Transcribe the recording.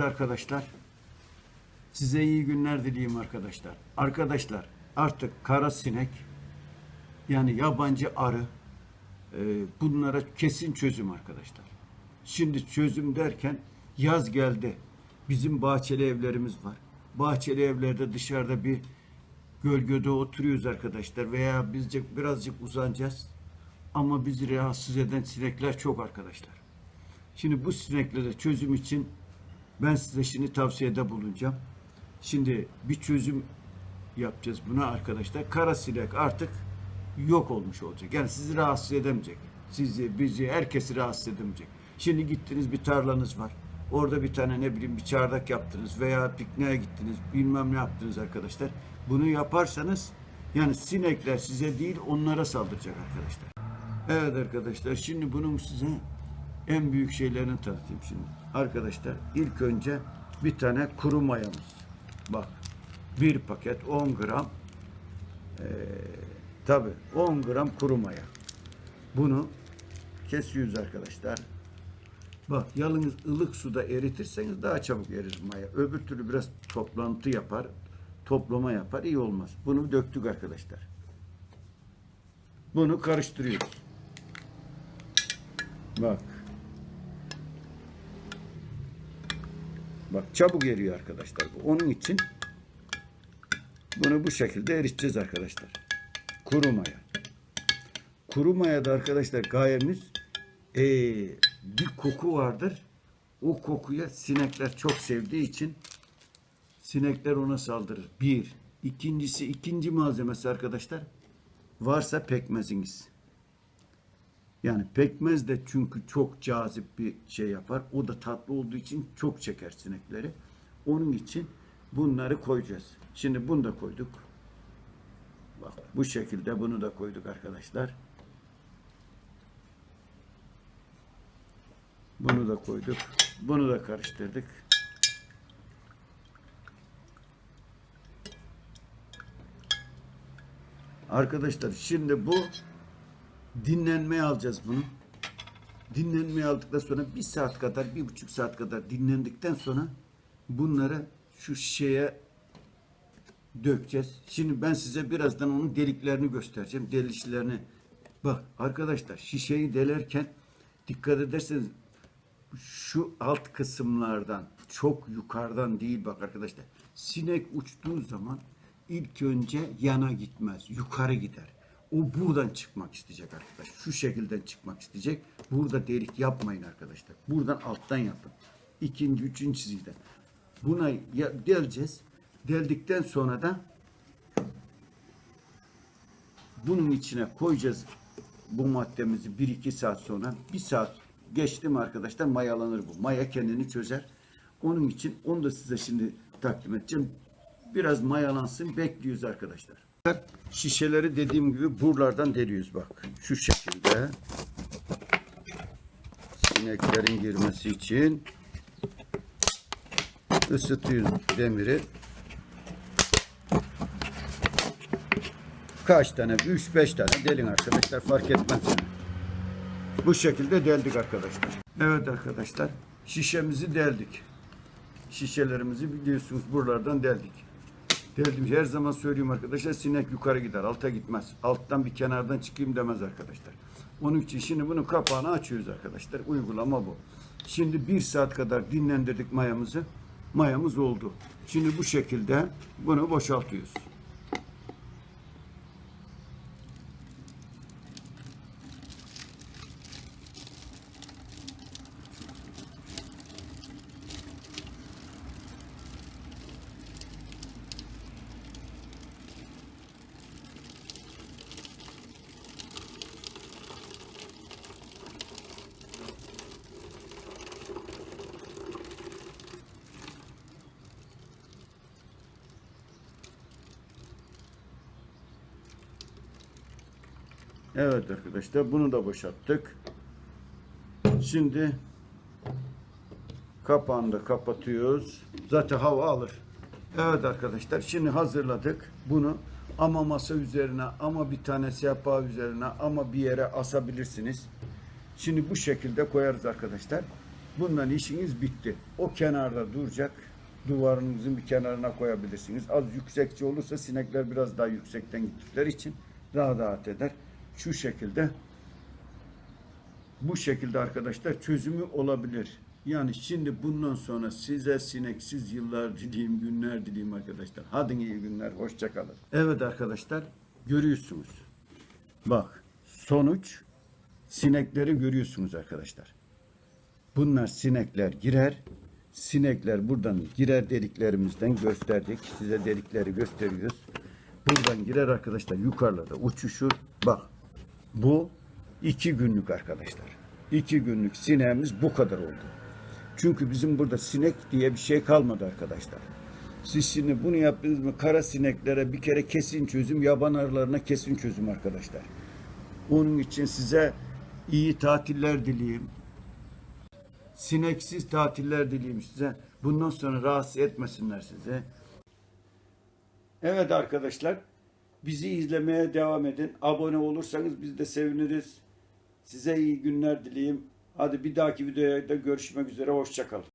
arkadaşlar. Size iyi günler dileyim arkadaşlar. Arkadaşlar artık kara sinek yani yabancı arı e, bunlara kesin çözüm arkadaşlar. Şimdi çözüm derken yaz geldi. Bizim bahçeli evlerimiz var. Bahçeli evlerde dışarıda bir gölgede oturuyoruz arkadaşlar veya bizce birazcık uzanacağız. Ama bizi rahatsız eden sinekler çok arkadaşlar. Şimdi bu sineklere çözüm için ben size şimdi tavsiyede bulunacağım. Şimdi bir çözüm yapacağız buna arkadaşlar. Kara sinek artık yok olmuş olacak. Yani sizi rahatsız edemeyecek. Sizi, bizi, herkesi rahatsız edemeyecek. Şimdi gittiniz bir tarlanız var. Orada bir tane ne bileyim bir çardak yaptınız veya pikniğe gittiniz. Bilmem ne yaptınız arkadaşlar. Bunu yaparsanız yani sinekler size değil onlara saldıracak arkadaşlar. Evet arkadaşlar şimdi bunun size en büyük şeylerini tanıtayım şimdi. Arkadaşlar ilk önce bir tane kuru mayamız. Bak bir paket 10 gram tabi 10 gram kuru maya. Bunu kesiyoruz arkadaşlar. Bak yalnız ılık suda eritirseniz daha çabuk erir maya. Öbür türlü biraz toplantı yapar, toplama yapar, iyi olmaz. Bunu döktük arkadaşlar. Bunu karıştırıyoruz. Bak. Bak çabuk eriyor arkadaşlar bu. Onun için bunu bu şekilde eriteceğiz arkadaşlar. Kuru maya. Kuru mayada arkadaşlar gayemiz eee, bir koku vardır. O kokuya sinekler çok sevdiği için sinekler ona saldırır. Bir. İkincisi, ikinci malzemesi arkadaşlar varsa pekmeziniz. Yani pekmez de çünkü çok cazip bir şey yapar. O da tatlı olduğu için çok çeker sinekleri. Onun için bunları koyacağız. Şimdi bunu da koyduk. Bak bu şekilde bunu da koyduk arkadaşlar. Bunu da koyduk. Bunu da karıştırdık. Arkadaşlar şimdi bu dinlenmeye alacağız bunu. Dinlenmeye aldıktan sonra bir saat kadar, bir buçuk saat kadar dinlendikten sonra bunları şu şişeye dökeceğiz. Şimdi ben size birazdan onun deliklerini göstereceğim. Delişlerini. Bak arkadaşlar şişeyi delerken dikkat ederseniz şu alt kısımlardan çok yukarıdan değil bak arkadaşlar. Sinek uçtuğu zaman ilk önce yana gitmez. Yukarı gider. O buradan çıkmak isteyecek arkadaş. Şu şekilden çıkmak isteyecek. Burada delik yapmayın arkadaşlar. Buradan alttan yapın. İkinci, üçüncü çizgiden. Buna deleceğiz. Deldikten sonra da bunun içine koyacağız bu maddemizi 1-2 saat sonra. Bir saat geçti mi arkadaşlar mayalanır bu. Maya kendini çözer. Onun için onu da size şimdi takdim edeceğim. Biraz mayalansın bekliyoruz arkadaşlar. Şişeleri dediğim gibi buralardan deliyoruz bak. Şu şekilde. Sineklerin girmesi için ısıtıyoruz demiri. Kaç tane? 3-5 tane delin arkadaşlar fark etmez. Bu şekilde deldik arkadaşlar. Evet arkadaşlar şişemizi deldik. Şişelerimizi biliyorsunuz buralardan deldik. Deldim. Her zaman söylüyorum arkadaşlar sinek yukarı gider alta gitmez. Alttan bir kenardan çıkayım demez arkadaşlar. Onun için şimdi bunun kapağını açıyoruz arkadaşlar. Uygulama bu. Şimdi bir saat kadar dinlendirdik mayamızı. Mayamız oldu. Şimdi bu şekilde bunu boşaltıyoruz. Evet arkadaşlar bunu da boşalttık. Şimdi kapağını da kapatıyoruz. Zaten hava alır. Evet arkadaşlar şimdi hazırladık. Bunu ama masa üzerine ama bir tane sehpa üzerine ama bir yere asabilirsiniz. Şimdi bu şekilde koyarız arkadaşlar. Bundan işiniz bitti. O kenarda duracak. Duvarınızın bir kenarına koyabilirsiniz. Az yüksekçe olursa sinekler biraz daha yüksekten gittikleri için daha rahat eder. Şu şekilde bu şekilde arkadaşlar çözümü olabilir. Yani şimdi bundan sonra size sineksiz yıllar dileyim, günler dileyim arkadaşlar. Hadi iyi günler, hoşça kalın. Evet arkadaşlar, görüyorsunuz. Bak, sonuç sinekleri görüyorsunuz arkadaşlar. Bunlar sinekler girer. Sinekler buradan girer deliklerimizden gösterdik. Size delikleri gösteriyoruz. Buradan girer arkadaşlar yukarıda uçuşur. Bak bu iki günlük arkadaşlar. İki günlük sineğimiz bu kadar oldu. Çünkü bizim burada sinek diye bir şey kalmadı arkadaşlar. Siz şimdi bunu yaptınız mı kara sineklere bir kere kesin çözüm, yaban arılarına kesin çözüm arkadaşlar. Onun için size iyi tatiller dileyim. Sineksiz tatiller dileyim size. Bundan sonra rahatsız etmesinler size. Evet arkadaşlar, bizi izlemeye devam edin. Abone olursanız biz de seviniriz. Size iyi günler dileyim. Hadi bir dahaki videoda görüşmek üzere. Hoşçakalın.